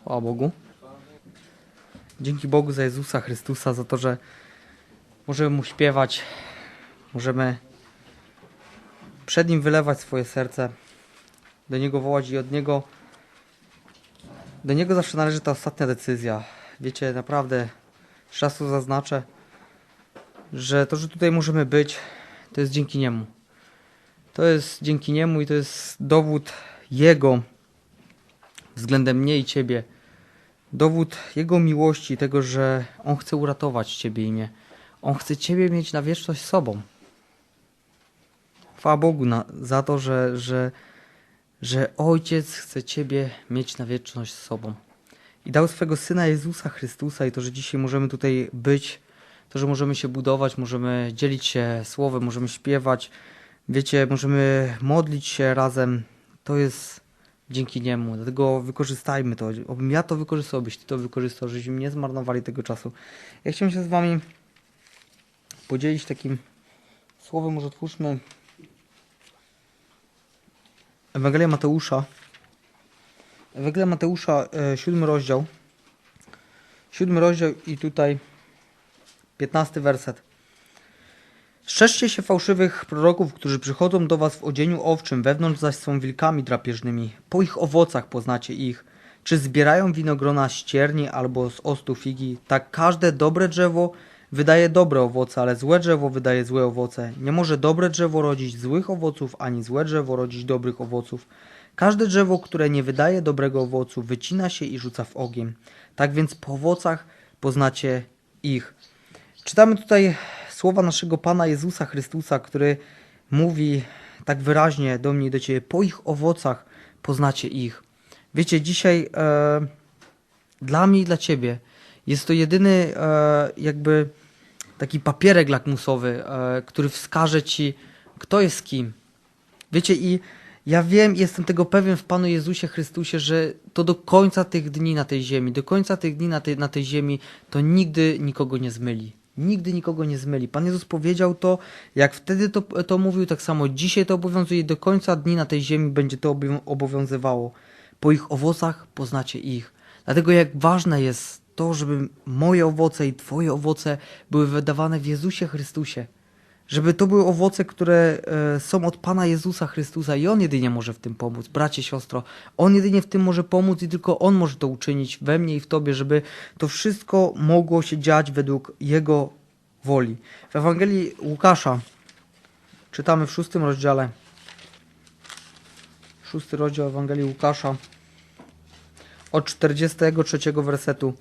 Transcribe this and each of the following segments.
Chwała Bogu. Dzięki Bogu za Jezusa Chrystusa, za to, że możemy Mu śpiewać, możemy przed Nim wylewać swoje serce, do Niego wołać i od Niego do Niego zawsze należy ta ostatnia decyzja. Wiecie, naprawdę z czasu zaznaczę, że to, że tutaj możemy być, to jest dzięki Niemu. To jest dzięki Niemu i to jest dowód Jego względem mnie i Ciebie. Dowód Jego miłości, tego, że On chce uratować Ciebie i mnie. On chce Ciebie mieć na wieczność sobą. Chwała Bogu na, za to, że, że, że Ojciec chce Ciebie mieć na wieczność sobą. I dał swego Syna Jezusa Chrystusa i to, że dzisiaj możemy tutaj być, to, że możemy się budować, możemy dzielić się słowem, możemy śpiewać, wiecie, możemy modlić się razem, to jest dzięki Niemu. Dlatego wykorzystajmy to. Obym ja to wykorzystał, byś Ty to wykorzystał, żebyśmy nie zmarnowali tego czasu. Ja chciałem się z Wami podzielić takim słowem, może otwórzmy Ewangelia Mateusza. Ewangelia Mateusza, e, siódmy rozdział. Siódmy rozdział i tutaj piętnasty werset. Strzeżcie się fałszywych proroków, którzy przychodzą do was w odzieniu owczym, wewnątrz zaś są wilkami drapieżnymi. Po ich owocach poznacie ich. Czy zbierają winogrona z cierni albo z ostu figi? Tak każde dobre drzewo wydaje dobre owoce, ale złe drzewo wydaje złe owoce. Nie może dobre drzewo rodzić złych owoców, ani złe drzewo rodzić dobrych owoców. Każde drzewo, które nie wydaje dobrego owocu, wycina się i rzuca w ogień. Tak więc po owocach poznacie ich. Czytamy tutaj słowa naszego Pana Jezusa Chrystusa, który mówi tak wyraźnie do mnie i do Ciebie: Po ich owocach poznacie ich. Wiecie, dzisiaj e, dla mnie i dla Ciebie jest to jedyny e, jakby taki papierek lakmusowy, e, który wskaże Ci, kto jest kim. Wiecie, i ja wiem, jestem tego pewien w Panu Jezusie Chrystusie, że to do końca tych dni na tej ziemi, do końca tych dni na tej, na tej ziemi, to nigdy nikogo nie zmyli. Nigdy nikogo nie zmyli. Pan Jezus powiedział to, jak wtedy to, to mówił, tak samo dzisiaj to obowiązuje do końca dni na tej ziemi będzie to obowią- obowiązywało. Po ich owocach poznacie ich. Dlatego jak ważne jest to, żeby moje owoce i Twoje owoce były wydawane w Jezusie Chrystusie. Żeby to były owoce, które e, są od Pana Jezusa Chrystusa i On jedynie może w tym pomóc. Bracie, siostro, On jedynie w tym może pomóc i tylko On może to uczynić we mnie i w Tobie, żeby to wszystko mogło się dziać według Jego woli. W Ewangelii Łukasza czytamy w szóstym rozdziale, szósty rozdział Ewangelii Łukasza od 43 wersetu.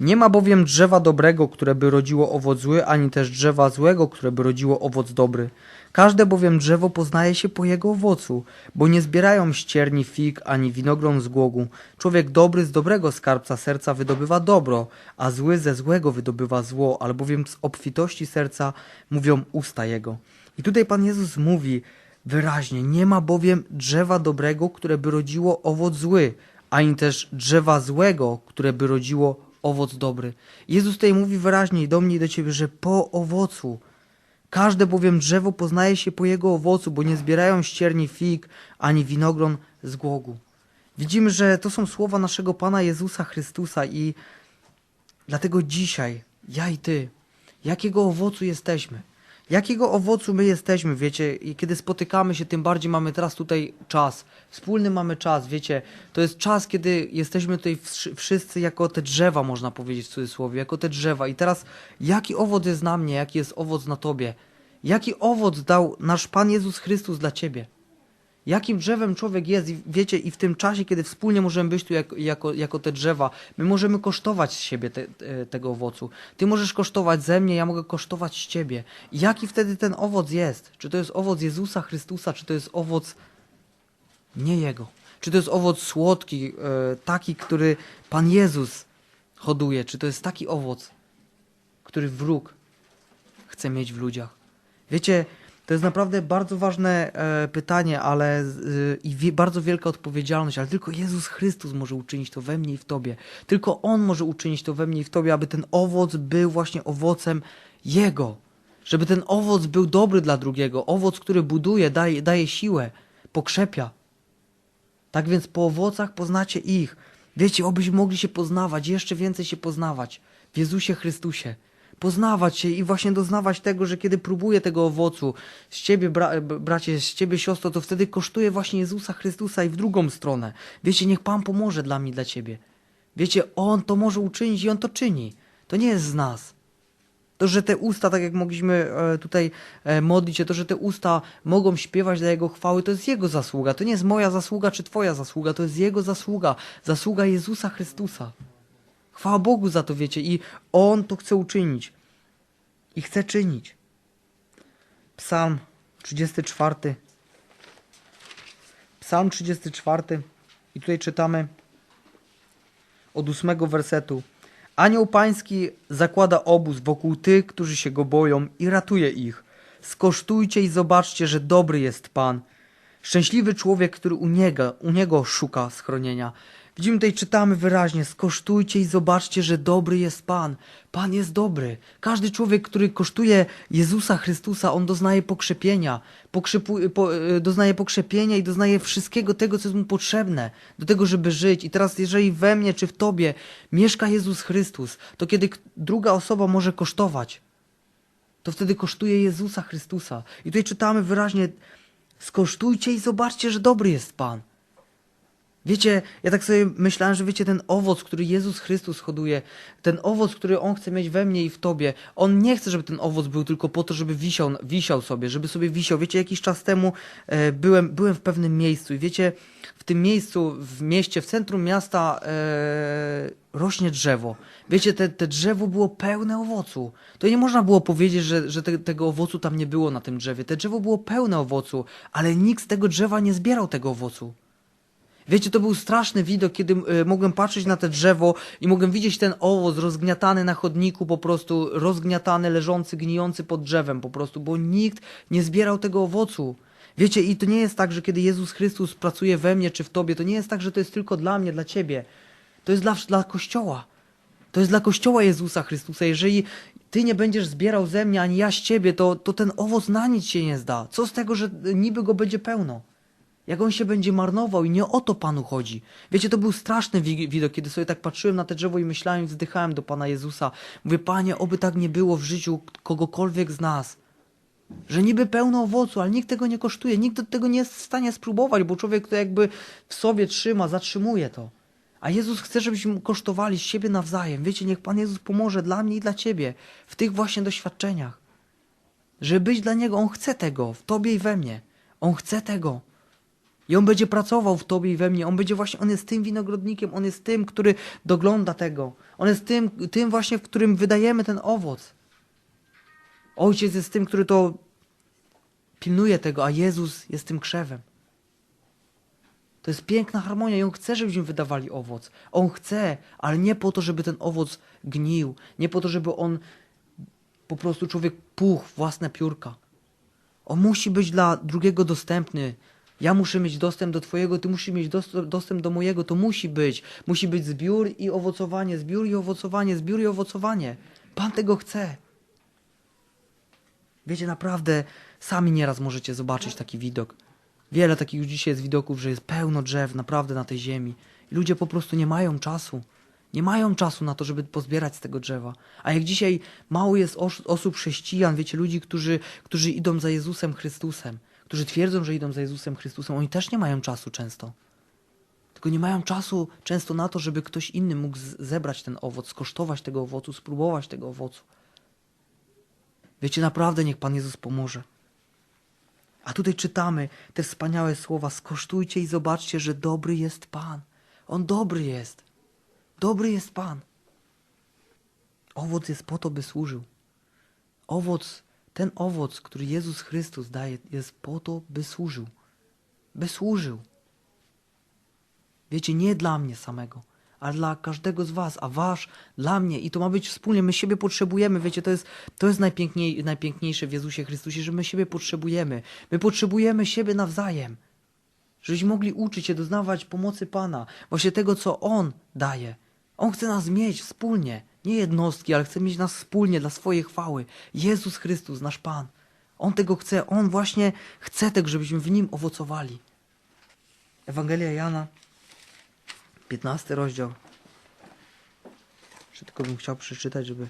Nie ma bowiem drzewa dobrego, które by rodziło owoc zły, ani też drzewa złego, które by rodziło owoc dobry. Każde bowiem drzewo poznaje się po jego owocu, bo nie zbierają ścierni fig, ani winogron z głogu. Człowiek dobry z dobrego skarbca serca wydobywa dobro, a zły ze złego wydobywa zło, albowiem z obfitości serca mówią usta jego. I tutaj Pan Jezus mówi wyraźnie, nie ma bowiem drzewa dobrego, które by rodziło owoc zły, ani też drzewa złego, które by rodziło owoc dobry. Jezus tutaj mówi wyraźnie do mnie i do ciebie, że po owocu. Każde bowiem drzewo poznaje się po jego owocu, bo nie zbierają ścierni fig, ani winogron z głogu. Widzimy, że to są słowa naszego Pana Jezusa Chrystusa i dlatego dzisiaj, ja i ty, jakiego owocu jesteśmy? Jakiego owocu my jesteśmy, wiecie, i kiedy spotykamy się, tym bardziej mamy teraz tutaj czas, wspólny mamy czas, wiecie, to jest czas, kiedy jesteśmy tutaj wszy- wszyscy jako te drzewa, można powiedzieć w cudzysłowie, jako te drzewa. I teraz, jaki owoc jest na mnie, jaki jest owoc na tobie? Jaki owoc dał nasz Pan Jezus Chrystus dla ciebie? Jakim drzewem człowiek jest, i wiecie, i w tym czasie, kiedy wspólnie możemy być tu jako, jako, jako te drzewa, my możemy kosztować z siebie te, te, tego owocu. Ty możesz kosztować ze mnie, ja mogę kosztować z ciebie. I jaki wtedy ten owoc jest? Czy to jest owoc Jezusa Chrystusa, czy to jest owoc nie Jego? Czy to jest owoc słodki, e, taki, który Pan Jezus hoduje? Czy to jest taki owoc, który wróg chce mieć w ludziach? Wiecie, to jest naprawdę bardzo ważne e, pytanie, ale z- i wie, bardzo wielka odpowiedzialność, ale tylko Jezus Chrystus może uczynić to we mnie i w tobie. Tylko On może uczynić to we mnie i w tobie, aby ten owoc był właśnie owocem Jego. Żeby ten owoc był dobry dla drugiego. Owoc, który buduje, daje, daje siłę, pokrzepia. Tak więc po owocach poznacie ich. Wiecie, obyśmy mogli się poznawać, jeszcze więcej się poznawać w Jezusie Chrystusie. Poznawać się i właśnie doznawać tego, że kiedy próbuję tego owocu z ciebie, bra bracie, z ciebie, siostro, to wtedy kosztuje właśnie Jezusa Chrystusa i w drugą stronę. Wiecie, niech Pan pomoże dla mnie, dla ciebie. Wiecie, On to może uczynić i On to czyni. To nie jest z nas. To, że te usta, tak jak mogliśmy e, tutaj e, modlić się, to, że te usta mogą śpiewać dla Jego chwały, to jest Jego zasługa. To nie jest moja zasługa czy Twoja zasługa, to jest Jego zasługa. Zasługa Jezusa Chrystusa. Chwała Bogu za to, wiecie, i On to chce uczynić. I chce czynić. Psalm 34. Psalm 34. I tutaj czytamy od ósmego wersetu. Anioł pański zakłada obóz wokół tych, którzy się go boją i ratuje ich. Skosztujcie i zobaczcie, że dobry jest Pan. Szczęśliwy człowiek, który u niego, u niego szuka schronienia. Widzimy tutaj, czytamy wyraźnie, skosztujcie i zobaczcie, że dobry jest Pan. Pan jest dobry. Każdy człowiek, który kosztuje Jezusa Chrystusa, on doznaje pokrzepienia, po, e, doznaje pokrzepienia i doznaje wszystkiego tego, co jest mu potrzebne do tego, żeby żyć. I teraz, jeżeli we mnie czy w tobie mieszka Jezus Chrystus, to kiedy druga osoba może kosztować, to wtedy kosztuje Jezusa Chrystusa. I tutaj czytamy wyraźnie, skosztujcie i zobaczcie, że dobry jest Pan. Wiecie, ja tak sobie myślałem, że wiecie, ten owoc, który Jezus Chrystus hoduje, ten owoc, który On chce mieć we mnie i w Tobie, On nie chce, żeby ten owoc był tylko po to, żeby wisiał, wisiał sobie, żeby sobie wisiał. Wiecie, jakiś czas temu e, byłem, byłem w pewnym miejscu i wiecie, w tym miejscu, w mieście, w centrum miasta e, rośnie drzewo. Wiecie, te, te drzewo było pełne owocu. To nie można było powiedzieć, że, że te, tego owocu tam nie było na tym drzewie. Te drzewo było pełne owocu, ale nikt z tego drzewa nie zbierał tego owocu. Wiecie, to był straszny widok, kiedy y, mogłem patrzeć na te drzewo i mogłem widzieć ten owoc rozgniatany na chodniku, po prostu rozgniatany, leżący, gnijący pod drzewem po prostu, bo nikt nie zbierał tego owocu. Wiecie, i to nie jest tak, że kiedy Jezus Chrystus pracuje we mnie czy w tobie, to nie jest tak, że to jest tylko dla mnie, dla ciebie. To jest dla, dla Kościoła. To jest dla Kościoła Jezusa Chrystusa. Jeżeli ty nie będziesz zbierał ze mnie, ani ja z ciebie, to, to ten owoc na nic się nie zda. Co z tego, że niby go będzie pełno? Jak on się będzie marnował i nie o to Panu chodzi. Wiecie, to był straszny wi- widok, kiedy sobie tak patrzyłem na te drzewo i myślałem, wzdychałem do Pana Jezusa. Mówię, Panie, oby tak nie było w życiu kogokolwiek z nas. Że niby pełno owocu, ale nikt tego nie kosztuje, nikt tego nie jest w stanie spróbować, bo człowiek to jakby w sobie trzyma, zatrzymuje to. A Jezus chce, żebyśmy kosztowali siebie nawzajem. Wiecie, niech Pan Jezus pomoże dla mnie i dla Ciebie w tych właśnie doświadczeniach. Żeby być dla Niego, On chce tego, w Tobie i we mnie. On chce tego. I On będzie pracował w Tobie i we mnie. On będzie właśnie, On jest tym winogrodnikiem, On jest tym, który dogląda tego. On jest tym, tym właśnie, w którym wydajemy ten owoc. Ojciec jest tym, który to pilnuje tego, a Jezus jest tym krzewem. To jest piękna harmonia i On chce, żebyśmy wydawali owoc. On chce, ale nie po to, żeby ten owoc gnił. Nie po to, żeby on po prostu człowiek puchł własne piórka. On musi być dla drugiego dostępny. Ja muszę mieć dostęp do Twojego, Ty musisz mieć dos- dostęp do mojego. To musi być. Musi być zbiór i owocowanie, zbiór i owocowanie, zbiór i owocowanie. Pan tego chce. Wiecie, naprawdę sami nieraz możecie zobaczyć taki widok. Wiele takich już dzisiaj jest widoków, że jest pełno drzew naprawdę na tej ziemi. I ludzie po prostu nie mają czasu. Nie mają czasu na to, żeby pozbierać z tego drzewa. A jak dzisiaj mało jest os- osób chrześcijan, wiecie, ludzi, którzy, którzy idą za Jezusem Chrystusem, którzy twierdzą, że idą za Jezusem Chrystusem, oni też nie mają czasu często. Tylko nie mają czasu często na to, żeby ktoś inny mógł zebrać ten owoc, skosztować tego owocu, spróbować tego owocu. Wiecie, naprawdę niech Pan Jezus pomoże. A tutaj czytamy te wspaniałe słowa: skosztujcie i zobaczcie, że dobry jest Pan. On dobry jest. Dobry jest Pan. Owoc jest po to, by służył. Owoc, ten owoc, który Jezus Chrystus daje, jest po to, by służył. By służył. Wiecie, nie dla mnie samego, ale dla każdego z was, a wasz dla mnie. I to ma być wspólnie. My siebie potrzebujemy. Wiecie, to jest, to jest najpiękniej, najpiękniejsze w Jezusie Chrystusie, że my siebie potrzebujemy. My potrzebujemy siebie nawzajem. Żebyśmy mogli uczyć się, doznawać pomocy Pana. Właśnie tego, co On daje. On chce nas mieć wspólnie. Nie jednostki, ale chce mieć nas wspólnie dla swojej chwały. Jezus Chrystus, nasz Pan. On tego chce. On właśnie chce tego, żebyśmy w Nim owocowali. Ewangelia Jana, 15 rozdział. Jeszcze tylko bym chciał przeczytać, żeby.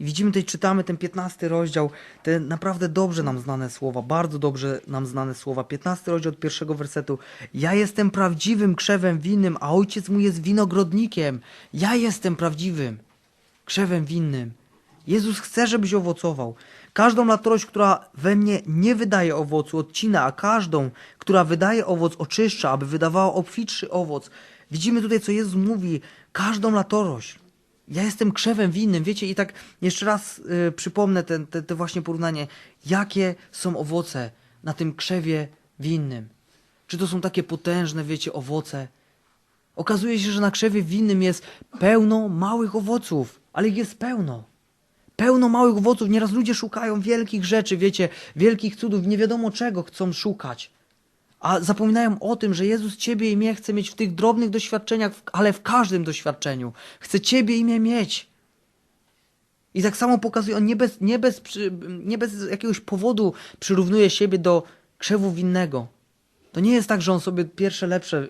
I widzimy tutaj, czytamy ten 15 rozdział, te naprawdę dobrze nam znane słowa, bardzo dobrze nam znane słowa. 15 rozdział od pierwszego wersetu. Ja jestem prawdziwym krzewem winnym, a ojciec mój jest winogrodnikiem. Ja jestem prawdziwym krzewem winnym. Jezus chce, żebyś owocował. Każdą latorość, która we mnie nie wydaje owocu, odcina, a każdą, która wydaje owoc, oczyszcza, aby wydawała obfitszy owoc. Widzimy tutaj, co Jezus mówi. Każdą latorość. Ja jestem krzewem winnym, wiecie, i tak jeszcze raz y, przypomnę te, te, te właśnie porównanie. Jakie są owoce na tym krzewie winnym? Czy to są takie potężne, wiecie, owoce? Okazuje się, że na krzewie winnym jest pełno małych owoców, ale ich jest pełno. Pełno małych owoców. Nieraz ludzie szukają wielkich rzeczy, wiecie, wielkich cudów, nie wiadomo czego chcą szukać. A zapominają o tym, że Jezus Ciebie i mnie chce mieć w tych drobnych doświadczeniach, ale w każdym doświadczeniu. Chce Ciebie i mnie mieć. I tak samo pokazuje, on nie bez, nie bez, nie bez jakiegoś powodu przyrównuje siebie do krzewu winnego. To nie jest tak, że on sobie pierwsze lepsze,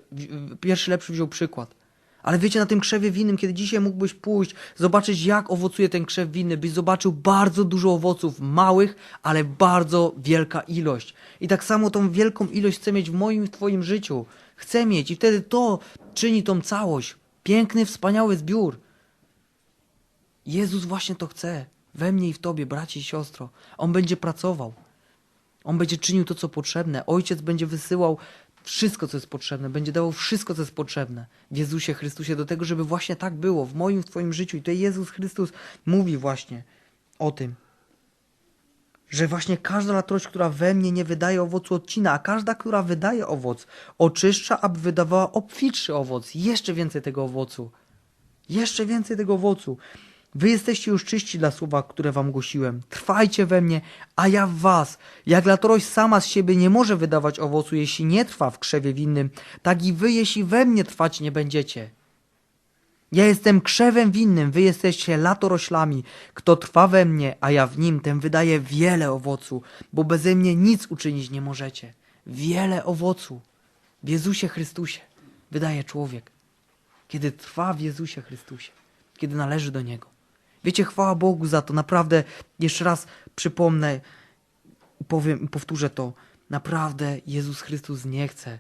pierwszy lepszy wziął przykład. Ale wiecie, na tym krzewie winnym, kiedy dzisiaj mógłbyś pójść, zobaczyć jak owocuje ten krzew winny, byś zobaczył bardzo dużo owoców, małych, ale bardzo wielka ilość. I tak samo tą wielką ilość chcę mieć w moim w twoim życiu. Chcę mieć i wtedy to czyni tą całość. Piękny, wspaniały zbiór. Jezus właśnie to chce. We mnie i w tobie, bracie i siostro. On będzie pracował. On będzie czynił to, co potrzebne. Ojciec będzie wysyłał wszystko, co jest potrzebne. Będzie dawał wszystko, co jest potrzebne w Jezusie Chrystusie do tego, żeby właśnie tak było w moim, w twoim życiu. I to Jezus Chrystus mówi właśnie o tym. Że właśnie każda latorość, która we mnie nie wydaje owocu, odcina, a każda, która wydaje owoc, oczyszcza, aby wydawała obfitszy owoc. Jeszcze więcej tego owocu. Jeszcze więcej tego owocu. Wy jesteście już czyści dla słowa, które wam głosiłem. Trwajcie we mnie, a ja w was. Jak latorość sama z siebie nie może wydawać owocu, jeśli nie trwa w krzewie winnym, tak i wy, jeśli we mnie trwać nie będziecie. Ja jestem krzewem winnym, wy jesteście latoroślami. Kto trwa we mnie, a ja w nim, ten wydaje wiele owocu, bo beze mnie nic uczynić nie możecie. Wiele owocu w Jezusie Chrystusie wydaje człowiek, kiedy trwa w Jezusie Chrystusie, kiedy należy do Niego. Wiecie, chwała Bogu za to. Naprawdę, jeszcze raz przypomnę powiem powtórzę to. Naprawdę Jezus Chrystus nie chce,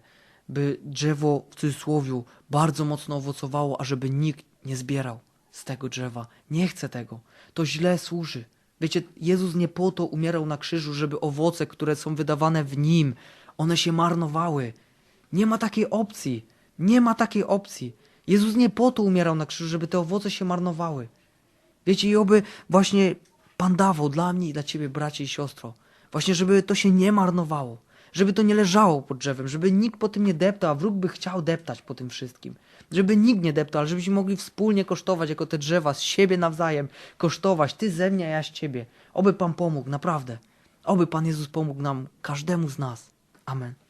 by drzewo w cudzysłowiu bardzo mocno owocowało, a żeby nikt nie zbierał z tego drzewa. Nie chce tego. To źle służy. Wiecie, Jezus nie po to umierał na krzyżu, żeby owoce, które są wydawane w Nim, one się marnowały. Nie ma takiej opcji. Nie ma takiej opcji. Jezus nie po to umierał na krzyżu, żeby te owoce się marnowały. Wiecie, i oby właśnie Pan dawał dla mnie i dla Ciebie, bracie i siostro, właśnie, żeby to się nie marnowało, żeby to nie leżało pod drzewem, żeby nikt po tym nie deptał, a wróg by chciał deptać po tym wszystkim. Żeby nikt nie deptał, ale żebyśmy mogli wspólnie kosztować jako te drzewa z siebie nawzajem, kosztować, Ty ze mnie, a ja z Ciebie. Oby Pan pomógł, naprawdę. Oby Pan Jezus pomógł nam, każdemu z nas. Amen.